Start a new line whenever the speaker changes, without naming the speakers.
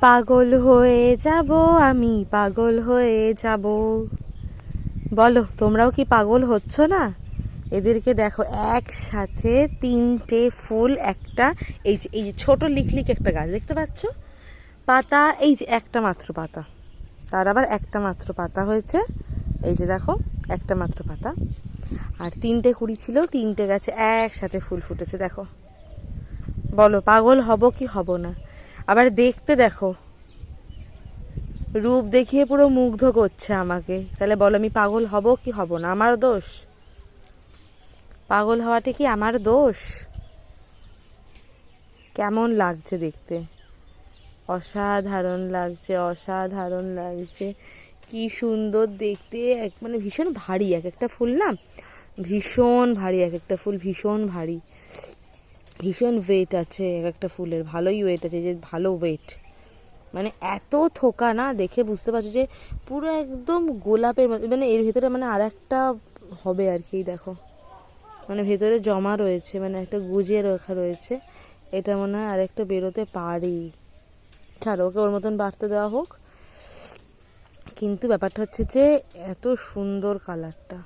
পাগল হয়ে যাব, আমি পাগল হয়ে যাব। বলো, তোমরাও কি পাগল হচ্ছ না? এদেরকে দেখো, একসাথে তিনটে ফুল, একটা, এই যে এই যে ছোট লিকলিক একটা গাছ, দেখতে পাচ্ছ? পাতা, এই যে একটা মাত্র পাতা। তার আবার একটা মাত্র পাতা হয়েছে। এই যে দেখো, একটা মাত্র পাতা। আর তিনটে কুড়ি ছিল, তিনটে গাছে একসাথে ফুল ফুটেছে, দেখো। বলো, পাগল হব কি হব না? আবার দেখতে দেখো। রূপ দেখিয়ে পুরো মুগ্ধ করছে আমাকে। তাহলে বলো, আমি পাগল হব কি হব না? আমার দোষ? পাগল হওয়াটা কি আমার দোষ? কেমন লাগছে দেখতে? অসাধারণ লাগছে অসাধারণ লাগছে। কি সুন্দর দেখতে, এক মানে ভীষণ ভারী, এক একটা ফুল না? ভীষণ ভারী, এক একটা ফুল ভীষণ ভারী। ভীষণ ওয়েট আছে, এক একটা ফুলের। ভালোই ওয়েট আছে, যে ভালো ওয়েট মানে এত থোকা না, দেখে বুঝতে পারছ যে পুরো একদম গোলাপের মানে এর ভেতরে মানে আর একটা হবে আর কি, দেখো। মানে ভেতরে জমা রয়েছে মানে একটা গুজিয়ে রাখা রয়েছে। এটা মনে হয় আর একটা বেরোতে পারি। ছাড়ো, ওকে ওর মতন বাড়তে দেওয়া হোক। কিন্তু ব্যাপারটা হচ্ছে যে এত সুন্দর কালারটা